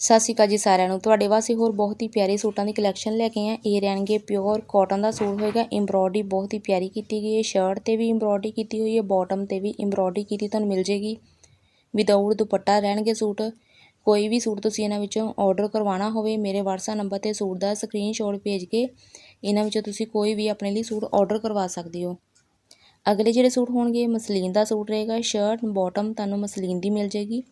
ਸਤਿ ਸ਼੍ਰੀ ਅਕਾਲ ਜੀ ਸਾਰਿਆਂ ਨੂੰ। ਤੁਹਾਡੇ ਵਾਸਤੇ ਹੋਰ ਬਹੁਤ ਹੀ ਪਿਆਰੇ ਸੂਟਾਂ ਦੀ ਕਲੈਕਸ਼ਨ ਲੈ ਕੇ ਆਏ ਇਹ ਰਹਿਣਗੇ ਪਿਓਰ ਕਾਟਨ ਦਾ ਸੂਟ ਹੋਏਗਾ। ਐਮਬ੍ਰੋਇਡਰੀ ਬਹੁਤ ਹੀ ਪਿਆਰੀ ਕੀਤੀ ਗਈ ਹੈ। ਸ਼ਰਟ ਤੇ ਵੀ ਐਮਬ੍ਰੋਇਡਰੀ ਕੀਤੀ ਹੋਈ ਹੈ। ਬਾਟਮ ਤੇ ਵੀ ਐਮਬ੍ਰੋਇਡਰੀ ਕੀਤੀ ਤੁਹਾਨੂੰ ਮਿਲ ਜੇਗੀ। ਵਿਦਆਊਟ ਦੁਪੱਟਾ ਰਹਿਣਗੇ ਸੂਟ। ਕੋਈ ਵੀ ਸੂਟ ਤੁਸੀਂ ਇਹਨਾਂ ਵਿੱਚੋਂ ਆਰਡਰ ਕਰਵਾਉਣਾ ਹੋਵੇ, ਮੇਰੇ WhatsApp ਨੰਬਰ ਤੇ ਸੂਟ ਦਾ ਸਕਰੀਨਸ਼ਾਟ ਭੇਜ ਕੇ ਇਹਨਾਂ ਵਿੱਚੋਂ ਤੁਸੀਂ ਕੋਈ ਵੀ ਆਪਣੇ ਲਈ ਸੂਟ ਆਰਡਰ ਕਰਵਾ ਸਕਦੇ ਹੋ। ਅਗਲੇ ਜਿਹੜੇ ਸੂਟ ਹੋਣਗੇ, ਮਸਲੀਨ ਦਾ ਸੂਟ ਰਹੇਗਾ। ਸ਼ਰਟ ਬਾਟਮ ਤੁਹਾਨੂੰ ਮਸਲੀਨ ਦੀ ਮਿਲ ਜੇਗੀ।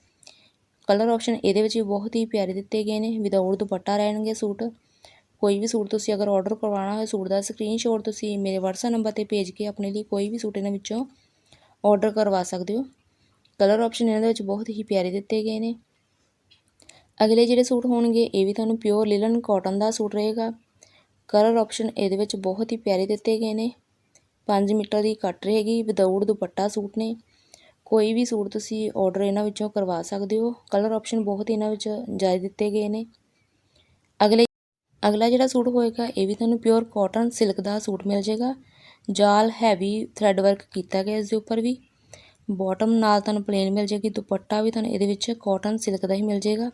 ਕਲਰ ਆਪਸ਼ਨ ਇਹਦੇ ਵਿੱਚ ਵੀ ਬਹੁਤ ਹੀ ਪਿਆਰੇ ਦਿੱਤੇ ਗਏ ਨੇ ਵਿਦਆਊਟ ਦੁਪੱਟਾ ਰਹਿਣਗੇ ਸੂਟ। ਕੋਈ ਵੀ ਸੂਟ ਤੁਸੀਂ ਅਗਰ ਆਰਡਰ ਕਰਵਾਉਣਾ ਹੋਵੇ ਸੂਟ ਦਾ ਸਕਰੀਨਸ਼ਾਟ ਤੁਸੀਂ ਮੇਰੇ WhatsApp ਨੰਬਰ ਤੇ ਭੇਜ ਕੇ ਆਪਣੇ ਲਈ ਕੋਈ ਵੀ ਸੂਟ ਇਹਨਾਂ ਵਿੱਚੋਂ ਆਰਡਰ ਕਰਵਾ ਸਕਦੇ ਹੋ। ਕਲਰ ਆਪਸ਼ਨ ਇਹਨਾਂ ਦੇ ਵਿੱਚ ਬਹੁਤ ਹੀ ਪਿਆਰੇ ਦਿੱਤੇ ਗਏ ਨੇ। ਅਗਲੇ ਜਿਹੜੇ ਸੂਟ ਹੋਣਗੇ, ਇਹ ਵੀ ਤੁਹਾਨੂੰ ਪਿਓਰ ਲਿਲਨ ਕਾਟਨ ਦਾ ਸੂਟ ਰਹੇਗਾ। ਕਲਰ ਆਪਸ਼ਨ ਇਹਦੇ ਵਿੱਚ ਬਹੁਤ ਹੀ ਪਿਆਰੇ ਦਿੱਤੇ ਗਏ ਨੇ। 5 ਮੀਟਰ ਦੀ ਕੱਟ ਰਹੇਗੀ ਵਿਦਆਊਟ ਦੁਪੱਟਾ ਸੂਟ ਨੇ। ਕੋਈ ਵੀ ਸੂਟ ਤੁਸੀਂ ਔਡਰ ਇਹਨਾਂ ਵਿੱਚੋਂ ਕਰਵਾ ਸਕਦੇ ਹੋ। ਕਲਰ ਆਪਸ਼ਨ ਬਹੁਤ ਇਹਨਾਂ ਵਿੱਚ ਜ਼ਿਆਦਾ ਦਿੱਤੇ ਗਏ ਨੇ। ਅਗਲੇ ਅਗਲਾ ਜਿਹੜਾ ਸੂਟ ਹੋਏਗਾ, ਇਹ ਵੀ ਤੁਹਾਨੂੰ ਪਿਓਰ ਕਾਟਨ ਸਿਲਕ ਦਾ ਸੂਟ ਮਿਲ ਜਾਏਗਾ। ਜਾਲ ਹੈਵੀ ਥਰੈਡ ਵਰਕ ਕੀਤਾ ਗਿਆ ਇਸ ਦੇ ਉੱਪਰ ਵੀ। ਬਾਟਮ ਨਾਲ ਤੁਹਾਨੂੰ ਪਲੇਨ ਮਿਲ ਜਾਏਗੀ। ਦੁਪੱਟਾ ਵੀ ਤੁਹਾਨੂੰ ਇਹਦੇ ਵਿੱਚ ਕਾਟਨ ਸਿਲਕ ਦਾ ਹੀ ਮਿਲ ਜਾਏਗਾ।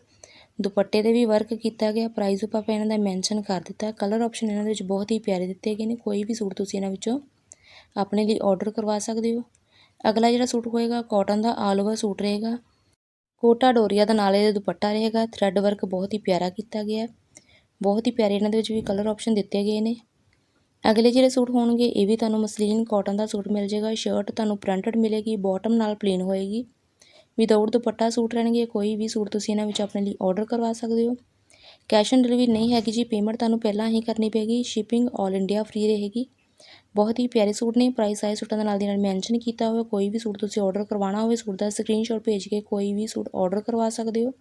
ਦੁਪੱਟੇ ਤੇ ਵੀ ਵਰਕ ਕੀਤਾ ਗਿਆ। ਪ੍ਰਾਈਸ ਉੱਪਰ ਆਪਾਂ ਇਹਨਾਂ ਦਾ ਮੈਂਸ਼ਨ ਕਰ ਦਿੱਤਾ। ਕਲਰ ਆਪਸ਼ਨ ਇਹਨਾਂ ਦੇ ਵਿੱਚ ਬਹੁਤ ਹੀ ਪਿਆਰੇ ਦਿੱਤੇ ਗਏ ਨੇ। ਕੋਈ ਵੀ ਸੂਟ ਤੁਸੀਂ ਇਹਨਾਂ ਵਿੱਚੋਂ ਆਪਣੇ ਲਈ ਆਰਡਰ ਕਰਵਾ ਸਕਦੇ ਹੋ। ਅਗਲਾ ਜਿਹੜਾ ਸੂਟ ਹੋਏਗਾ ਕਾਟਨ ਦਾ ਆਲ ਓਵਰ ਸੂਟ ਰਹੇਗਾ। ਕੋਟਾ ਡੋਰੀਆ ਦਾ ਨਾਲੇ ਦਾ ਦੁਪੱਟਾ ਰਹੇਗਾ। ਥਰੈਡ ਵਰਕ ਬਹੁਤ ਹੀ ਪਿਆਰਾ ਕੀਤਾ ਗਿਆ ਬਹੁਤ ਹੀ ਪਿਆਰੇ ਇਹਨਾਂ ਦੇ ਵਿੱਚ ਵੀ ਕਲਰ ਆਪਸ਼ਨ ਦਿੱਤੇ ਗਏ ਨੇ। ਅਗਲੇ ਜਿਹੜੇ ਸੂਟ ਹੋਣਗੇ, ਇਹ ਵੀ ਤੁਹਾਨੂੰ ਮਸਲੀਨ ਕਾਟਨ ਦਾ ਸੂਟ ਮਿਲ ਜਾਏਗਾ। ਸ਼ਰਟ ਤੁਹਾਨੂੰ ਪ੍ਰਿੰਟਡ ਮਿਲੇਗੀ ਬਾਟਮ ਨਾਲ ਪਲੇਨ ਹੋਏਗੀ। ਵਿਦਆਊਟ ਦੁਪੱਟਾ ਸੂਟ ਰਹਿਣਗੇ, ਕੋਈ ਵੀ ਸੂਟ ਤੁਸੀਂ ਇਹਨਾਂ ਵਿੱਚ ਆਪਣੇ ਲਈ ਆਰਡਰ ਕਰਵਾ ਸਕਦੇ ਹੋ। ਕੈਸ਼ ਔਨ ਡਿਲੀਵਰੀ ਨਹੀਂ ਹੈਗੀ ਜੀ ਪੇਮੈਂਟ ਤੁਹਾਨੂੰ ਪਹਿਲਾਂ ਹੀ ਕਰਨੀ ਪੈਗੀ ਸ਼ਿਪਿੰਗ 올 ਇੰਡੀਆ ਫ੍ਰੀ ਰਹੇਗੀ। ਬਹੁਤ ਹੀ ਪਿਆਰੇ ਸੂਟ ਨੇ ਪ੍ਰਾਈਸ ਆਏ ਸੂਟਾਂ ਦੇ ਨਾਲ ਦੀ ਨਾਲ ਮੈਂਸ਼ਨ ਕੀਤਾ ਹੋਇਆ, ਕੋਈ ਵੀ ਸੂਟ ਤੁਸੀਂ ਆਰਡਰ ਕਰਵਾਉਣਾ ਹੋਵੇ, ਸੂਟ ਦਾ ਸਕਰੀਨਸ਼ਾਟ ਭੇਜ ਕੇ ਕੋਈ ਵੀ ਸੂਟ ਆਰਡਰ ਕਰਵਾ ਸਕਦੇ ਹੋ।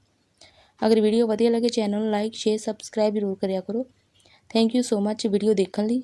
ਅਗਰ ਵੀਡੀਓ ਵਧੀਆ ਲੱਗੇ ਚੈਨਲ ਨੂੰ ਲਾਈਕ ਸ਼ੇਅਰ ਸਬਸਕ੍ਰਾਈਬ ਜ਼ਰੂਰ ਕਰਿਆ ਕਰੋ। Thank you so much video ਦੇਖਣ ਲਈ।